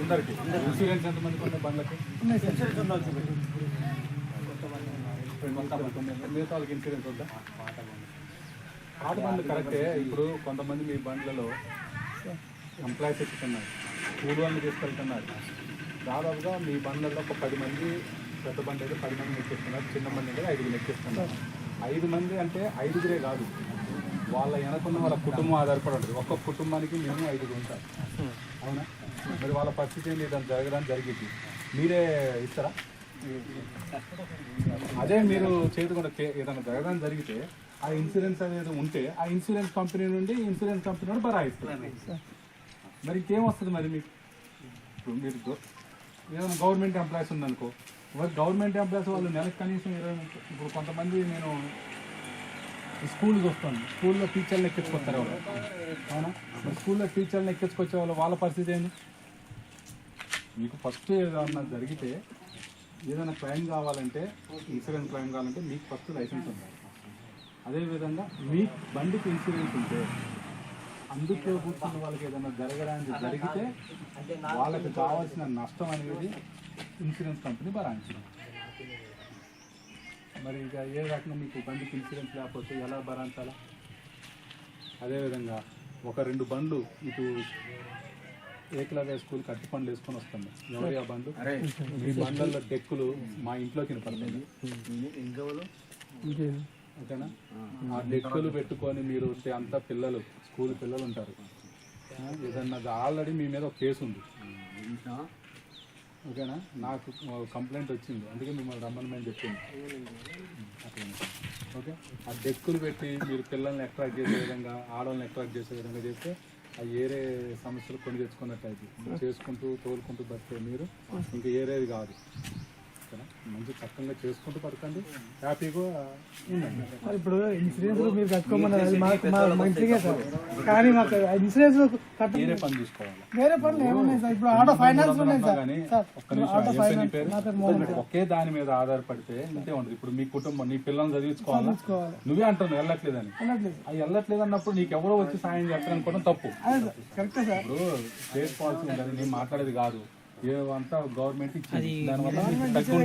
అందరికి ఇన్సూరెన్స్ ఎంతమందికి ఉన్నాయి బండ్లకి మిగతా వాళ్ళకి ఇన్సూరెన్స్ ఉందా పాట బండ్లు కరెక్టే ఇప్పుడు కొంతమంది మీ బండ్లలో ఎంప్లాయీస్ ఇస్తున్నారు కూలి వాళ్ళని తీసుకెళ్తున్నారు దాదాపుగా మీ బండ్లలో ఒక పది మంది పెద్ద బండి అయితే పది మంది ఎక్కిస్తున్నారు చిన్న బండి అయితే ఐదుగురు ఎక్కిస్తున్నారు ఐదు మంది అంటే ఐదుగురే కాదు. వాళ్ళ వెనకున్న వాళ్ళ కుటుంబం ఆధారపడి ఉంటుంది. ఒక్క కుటుంబానికి మేము ఐదుగురు ఉంటాం. అవునా? మరి వాళ్ళ పరిస్థితి ఏంటి? దాన్ని జరగడానికి జరిగింది. మీరే ఇస్తారా? అదే మీరు చేయకుండా ఏదైనా జరగడం జరిగితే ఆ ఇన్సూరెన్స్ అనేది ఉంటే ఆ ఇన్సూరెన్స్ కంపెనీ నుండి ఇన్సూరెన్స్ కంపెనీ నుండి బరాయిస్తారు మరి ఇంకేం వస్తుంది మరి మీకు? ఇప్పుడు మీరు ఏదైనా గవర్నమెంట్ ఎంప్లాయీస్ ఉందనుకో మరి గవర్నమెంట్ ఎంప్లాయీస్ వాళ్ళు నెలకు కనీసం ఇరవై ఇప్పుడు కొంతమంది నేను స్కూల్కి వస్తాను స్కూల్లో టీచర్లు ఎక్కించుకొస్తారు వాళ్ళు. అవునా? మరి స్కూల్లో టీచర్ని ఎక్కించుకొచ్చే వాళ్ళు వాళ్ళ పరిస్థితి ఏంటి మీకు ఫస్ట్ ఏదన్నా జరిగితే ఏదైనా క్లైమ్ కావాలంటే ఇన్సూరెన్స్ క్లైమ్ కావాలంటే మీకు ఫస్ట్ లైసెన్స్ ఉండాలి. అదేవిధంగా మీ బండికి ఇన్సూరెన్స్ ఉంటే అందుకే కూర్చున్న వాళ్ళకి ఏదైనా జరగడానికి జరిగితే వాళ్ళకి కావాల్సిన నష్టం అనేది ఇన్సూరెన్స్ కంపెనీ భరాయించడం. మరి ఇక ఏ రకంగా మీకు బండికి ఇన్సూరెన్స్ లేకపోతే ఎలా భరాయించాలా అదేవిధంగా ఒక రెండు బండ్లు ఇటు ఏకలవ్య స్కూల్ కట్టి పండ్లు వేసుకొని వస్తుంది ఎవరి ఆ బండ్లు? మీ బండ్లలో డెక్కులు మా ఇంట్లోకి ఇంకేం ఓకేనా? ఆ. డెక్కులు పెట్టుకొని మీరు వస్తే అంతా పిల్లలు స్కూల్ పిల్లలు ఉంటారు. ఏదన్నా ఆల్రెడీ మీ మీద ఒక కేసు ఉంది. ఓకేనా? నాకు కంప్లైంట్ వచ్చింది. అందుకే మిమ్మల్ని రమ్మని మేము చెప్పింది. ఓకే. ఆ డెక్కులు పెట్టి మీరు పిల్లల్ని అట్రాక్ట్ చేసే విధంగా ఆడవాళ్ళని అట్రాక్ట్ చేసే విధంగా చేస్తే ఆ ఏరే సమస్యలు కొని తెచ్చుకున్నట్టు అయితే చేసుకుంటూ తోలుకుంటూ బతికే మీరు. ఇంకా ఏరేది కాదు. మంచి చక్కగా చేసుకుంటూ బతకండి హ్యాపీగా ఉండండి. ఇప్పుడు ఇన్సూరెన్స్ మీరు కట్టుకోమన్నారు. మాకు మా మంచిగా సార్. కానీ మాకు ఇన్సూరెన్స్ కట్ట వేరే పని చూసుకోవాలి వేరే పనులు ఏమున్నాయి సార్? ఇప్పుడు ఆటో ఫైనాన్స్ ఉన్నాయి సార్. ఒక్క నిమిషం ఒకే దాని మీద ఆధారపడితే ఇంతే ఉండదు ఇప్పుడు మీ కుటుంబం నీ పిల్లల్ని చదివించుకోవాలా? తీసుకోవాలి నువ్వే అంటావు వెళ్ళట్లేదని. అది వెళ్ళట్లేదు అన్నప్పుడు నీకు ఎవరో వచ్చి సాయం చేస్తారనుకోవడం తప్పు. కరెక్టే సార్. ఇప్పుడు స్టేట్ పాలసీ నేను మాట్లాడేది కాదు. ఏమంతా గవర్నమెంట్ ఇచ్చింది. దానివల్ల మీకు